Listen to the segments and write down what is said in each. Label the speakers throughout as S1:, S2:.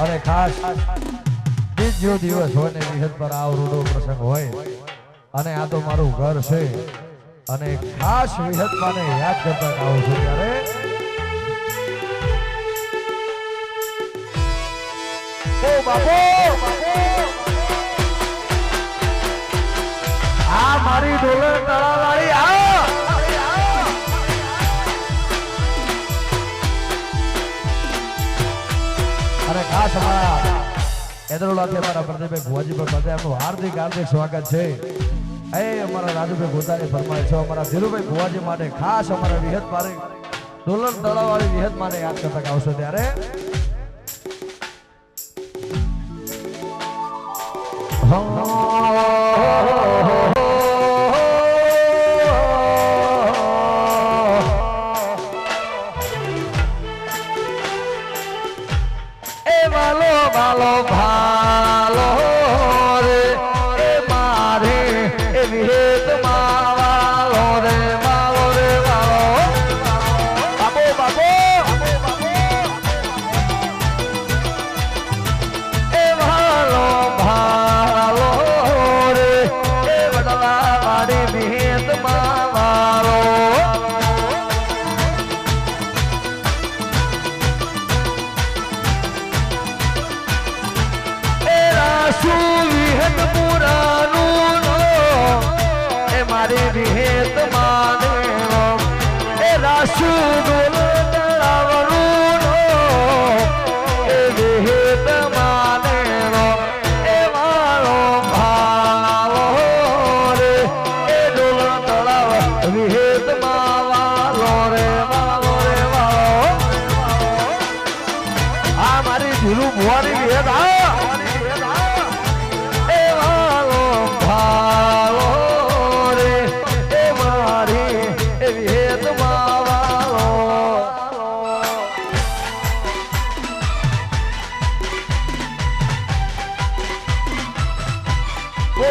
S1: અને ખાસ બીજો દિવસ હોય ને વિહદ પર આવ રૂડો પ્રસંગ હોય. અને આ તો મારું ઘર છે. અને ખાસ વિહદ માને યાદ કરતા આવું છું ત્યારે. મારી ડોલર તળાવાળી ખાસ અમારા એદરોલાથી અમારા પ્રદીપભાઈ ભુવાજી પર એમનું હાર્દિક હાર્દિક સ્વાગત છે. એ અમારા રાજુભાઈ ગોતાની ફરમાય છે, અમારા ધીરુભાઈ ભુવાજી માટે ખાસ અમારા વિહત મારે દોલન તળાવવાળી વિહત માને યાદ કરતા આવશો ત્યારે.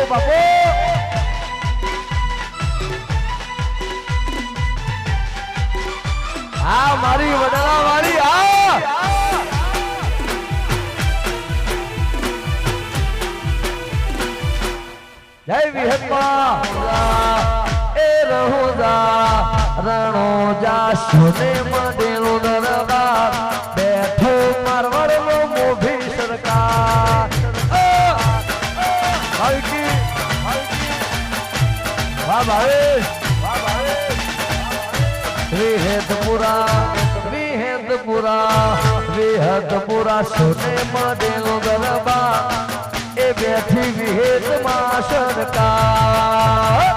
S1: બાપો આ મારી વડલા વાળી આ જય વિહતમાં એ રહુદા રણો જા સુને મડેલું વાહ ભાઈ વિહેતપુરા વિહેતપુરા વિહતપુરા સુને મડેલું દરબાર એ બેઠી વિહેતમાં સરકાર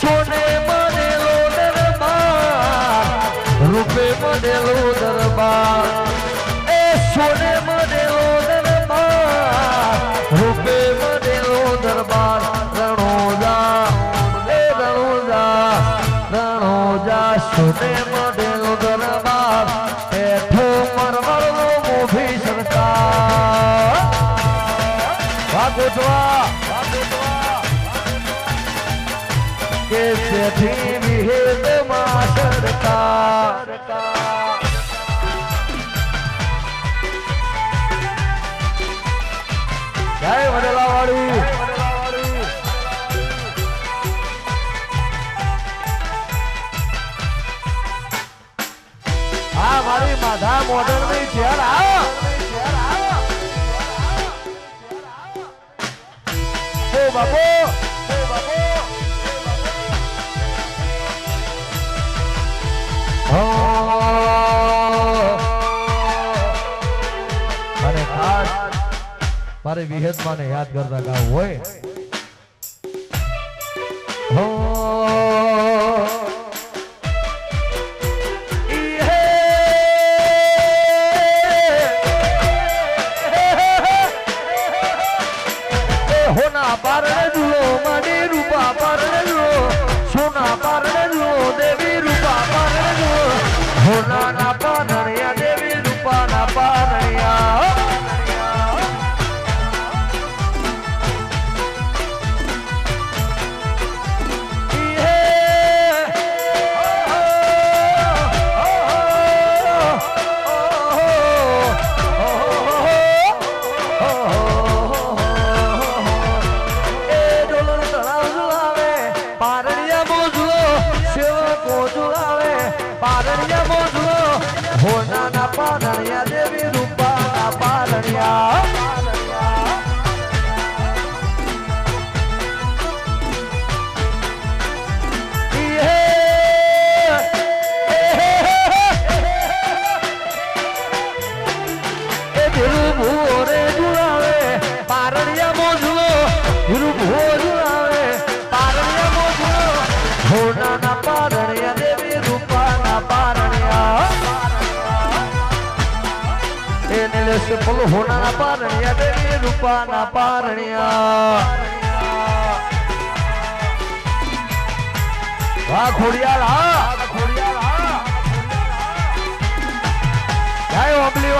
S1: સોને મનેલો દરબાર રૂપે મનેલો દરબાર એ વાગોટવા કે તેથી વિહેદમાં સરકાર જય વડેલા વાળી આ મારી માધા મોડલની ચેર આ બાપુ અને ખાસ મારે વિહેતમાં યાદ કરતા ગાવું હોય. હો. બોલ હોનાના પારણિયા દેવી રૂપાના પારણિયા વાહ ખોડિયાલ હા ખોડિયાલ હા જય ઓબલી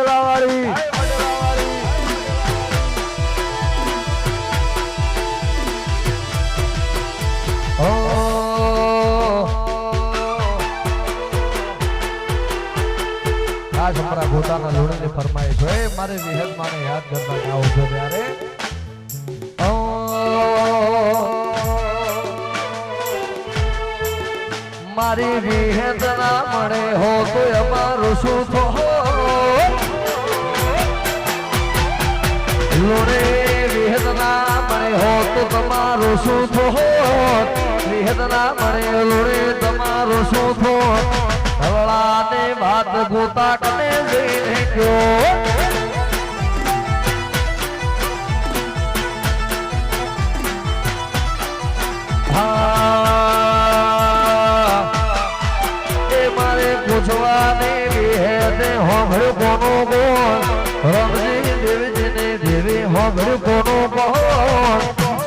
S1: જય મડલાવાળી આજ અમારા ગોતાના ફરમાય હોય મારે વિહદ માને યાદ કરવા આવો છો ત્યારે. મારી વિહેદના મળે હો, તો અમારું શું થો? તો તમારું શું થોત વિહદ ના મળે લોણે તમારું શું થોત હવળાને વાત ગોતા કને જઈને ગયો પૂછવાને વિહેદે હોભળ્યું કોનું દેવી હોભળ્યું કોનું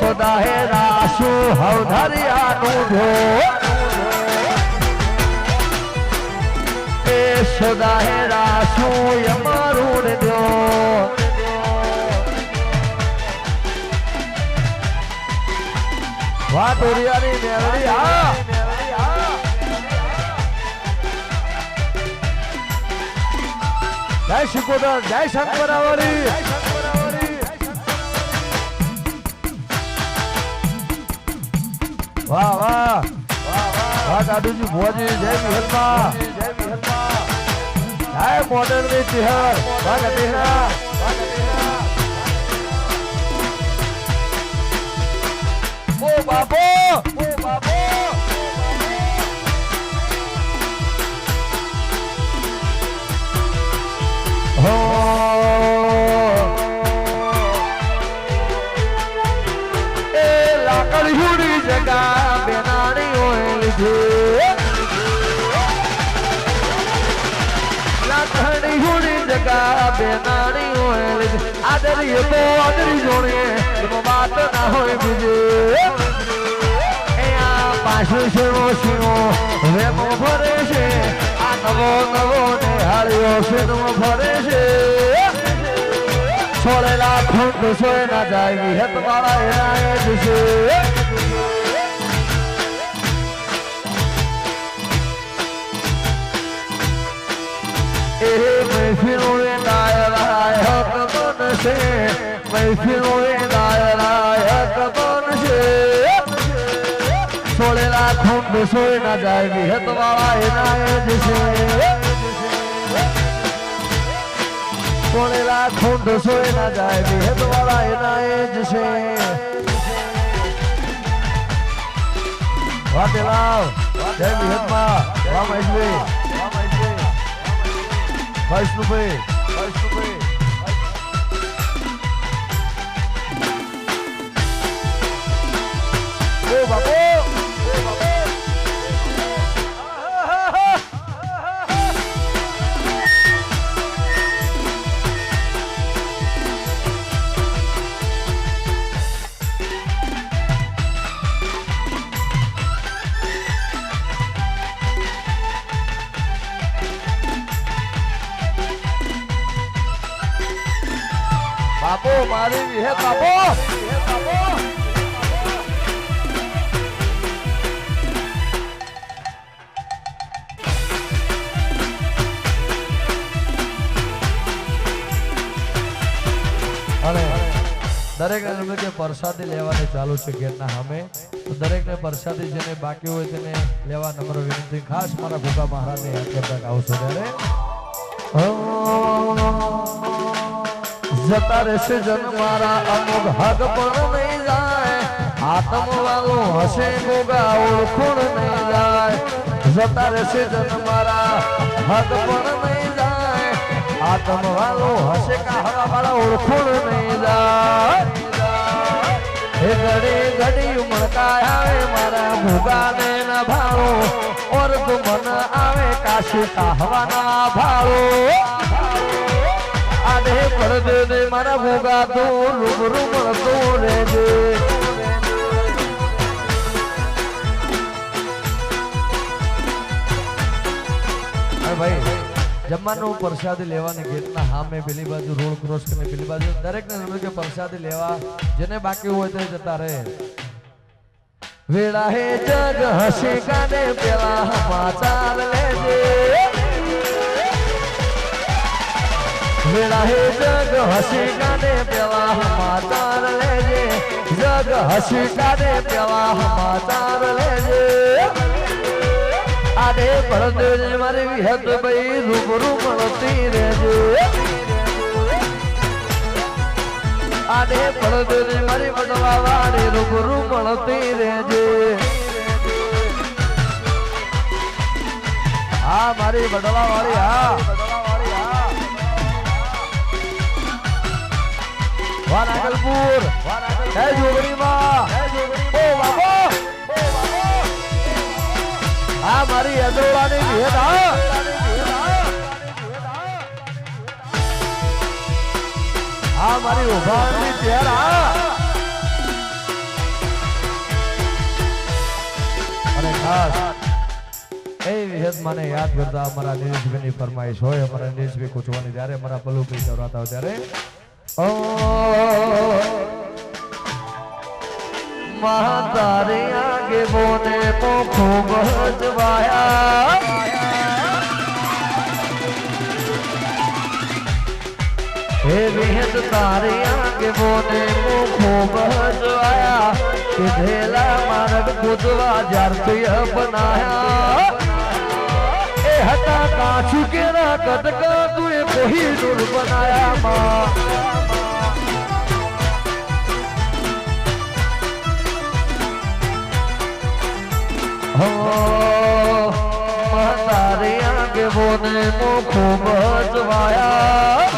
S1: કોણ સદાહે રાસુ હવધરિયાનું જો એ સદાહે રાસુ યમારું દો. વાહ ટોરિયાની મેલડી હા. જય શિકોદર જય શંકરાવરી વાહ વાહ. વાહ, દાદુજી ભોજી જય વિહલમા જય મોડર્નની તિહર. વાહ ઓ બાપો! ઓ બાપો! હો લાકડીયુડી જગા બેનાણી હોય લીધી લાકડીયુડી જગા બેનાણી હોય લીધી આદરી તો આદરી જોડે એમાં વાત ના હોય બીજી એ આ પાછું શેરો શીરો વેમો ભરે છે આ નવો નવો નિહાળ્યો શેરો ભરે છે છોડેલા ખુંડ સોય છોડેલા ખુંડ સોય ના જાય વિહત વાળા એના જ છે છોડેલા ખુંડ સોય ના જાય વિહત વાળા એના જ છે વાટેલા જય વિહતમાં મહેશભાઈ 다이飞. દરેક ને કે પ્રસાદી લેવાની ચાલુ છે ઘેરના સામે તો દરેકને પ્રસાદી જેને બાકી હોય તેને લેવા નમ્ર વિનંતી. ખાસ મારા ભૂકા મહારાજને યાદ આવશો ત્યારે. જતા રહેશે જન મારા અમુક હક પણ નહીં જાય. આતમ વાલો હશે મોગા ઓળખુણ નહીં જાય. જતા રહેશે જન મારા હક પણ નહીં આતમ વાળું હશે કાહવા વાળા ઓળખુણ નહીં જાય. એ ઘડી ઘડી મળતા આવે મારા ભૂગાને ના ભાળો. ઓર મન આવે કાશી કાહવાના ભાળો. આને પડદે ને મારા ભૂગા તું રૂબરૂ મળતો રહેજે. ભાઈ જમવાનું પ્રસાદી લેવાની ગેટના સામે, પેલી બાજુ રોડ ક્રોસ કરીને પેલી બાજુ. દરેકને સમજ કે પ્રસાદી લેવા. જેને બાકી હોય તે જતા રહે. વેળા હે જગ, હસી કાને પેલા સમાચાર લેજે. વેળા હે જગ, હસી કાને પેલા સમાચાર લેજે. જગ, હસી કાને પેલા સમાચાર લેજે. આડે પડદે મારી વિહત ભાઈ રૂબરૂ મળતી રહેજો આડે પડદે મારી બદવા વાળી રૂબરૂ મળતી રહેજે હા, મારી બદલા વાળી હા. વાહ નાગલપુર જય જોગણીમાં. ઓ બાબો આ મારી અદરોડાની ભેટ હા. આ મારી ઉભાની ચેર, હા. અને ખાસ, એ વિહેદ મને યાદ કરતા અમારા નીરજભાઈની ફરમાઈશ હોય, અમારા નીરજભાઈ કૂચવાની ત્યારે, અમારા પલુભાઈ ચવરાતા ત્યારે. ઓ મહાતારે આગે બોને મો ખૂબ જવાયા હે વિહત તારે આગે બોને મો ખૂબ જવાયા કીધેલા માર્ગ કૂદવા જ્યારથી બનાયા એ હતા કાછુ કેરા કદકા તુએ કોઈ દૂર બનાયા માં હો તારી આગે બોને મો ખૂબ જવાયા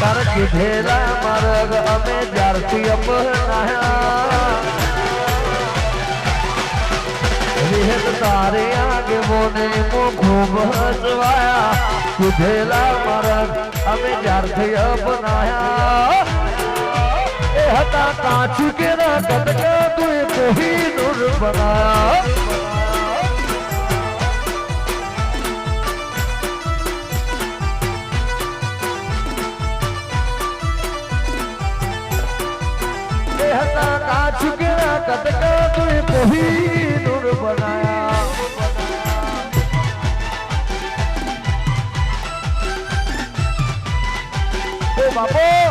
S1: તાર કીધેલા માર્ગ અમે જ્યારથી અપનાયા. તારે આગે બોને મો ખૂબ જવાયા કીધેલા માર્ગ અમે જ્યારથી અપનાયા. હતા કાચ કેરા કદકા તુએ કોઈ નૂર બનાયા એ હતા કાચ કેરા કદકા તુએ કોઈ નૂર બનાયા ઓ બાપો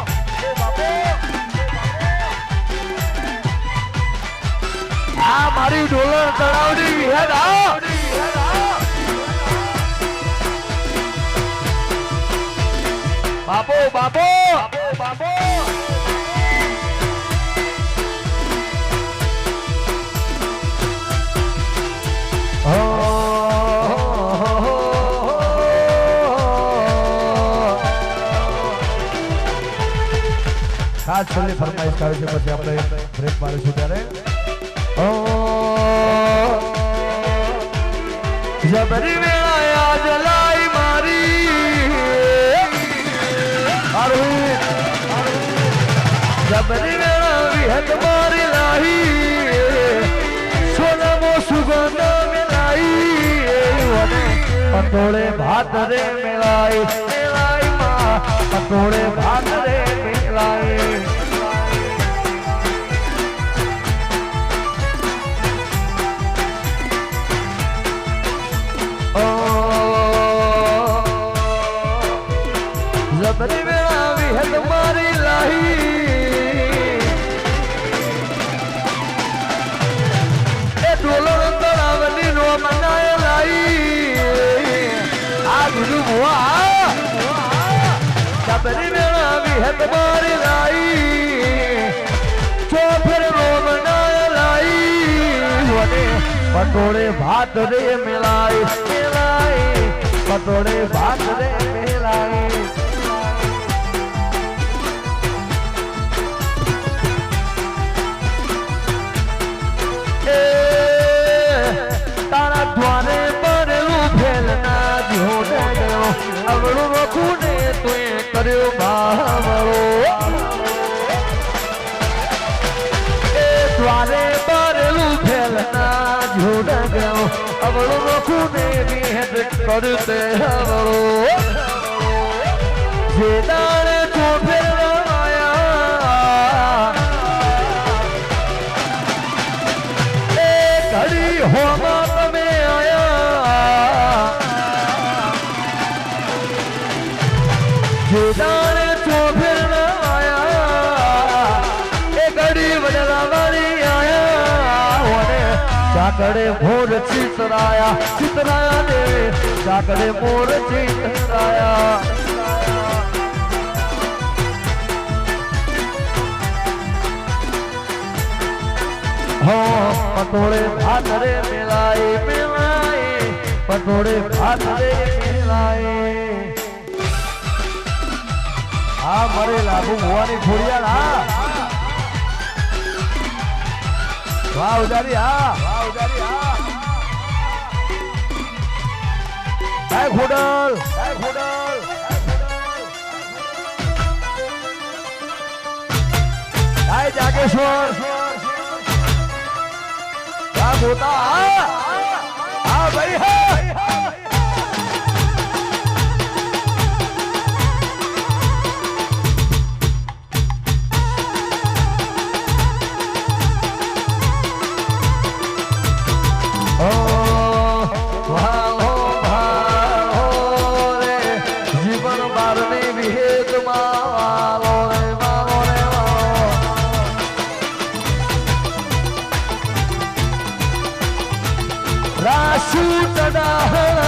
S1: મારી ડોલર તળાવની વિહેદ આ બાપો બાપો બાપો. ખાસ છેલ્લી ફરમાઈશ આવે છે, પછી આપણે બ્રેક મારીશું ત્યારે. ઓ જબરી વેળાયા જલાઈ લાઈ મારી. જબરી વેળા વિહત મારી લાહી. સોનામો સુગંધ મેલાઈ પટોળે ભાત રે મેલાઈ મેળાઈ માં પટોળે ભાત રે મેલાઈ ਬਰੀ ਮੇਲਾ ਵੀ ਹੈ ਤਬਾਰ ਲਾਈ ਜੋ ਫਿਰ ਰੋਮ ਨਾ ਲਾਈ ਹੋਣੇ ਪਟੋੜੇ ਭਾਤ ਦੇ ਮਿਲਾਈ ਮਿਲਾਈ ਪਟੋੜੇ ਭਾਤ ਦੇ ਮਿਲਾਈ તારા દ્વારે પડેલું ફેલના જોડે ગયો અવળું ખૂને કર્યો બાવળો. એ દ્વારે બનેલું ફેલ જોડ ગયો. અવળું રખું ને ભેદ કરતે હવળો. જે દાડે ચિતરાયા ચિતરાયા ને ચાકડે મોર ચિતરાયા હો પટોળે ભાત રે મેલાય મેલાય પટોળે ભાત રે મેલાય હા મરે લાગુ ભુવાની ખોડિયાર હા વાહ ઉજારી હા વાહ ઉજારી હા કાય ખોડલ કાય ખોડલ કાય જાગેશ્વર વાહ ગોતા હા ભાઈ હા. राशूट डाहळा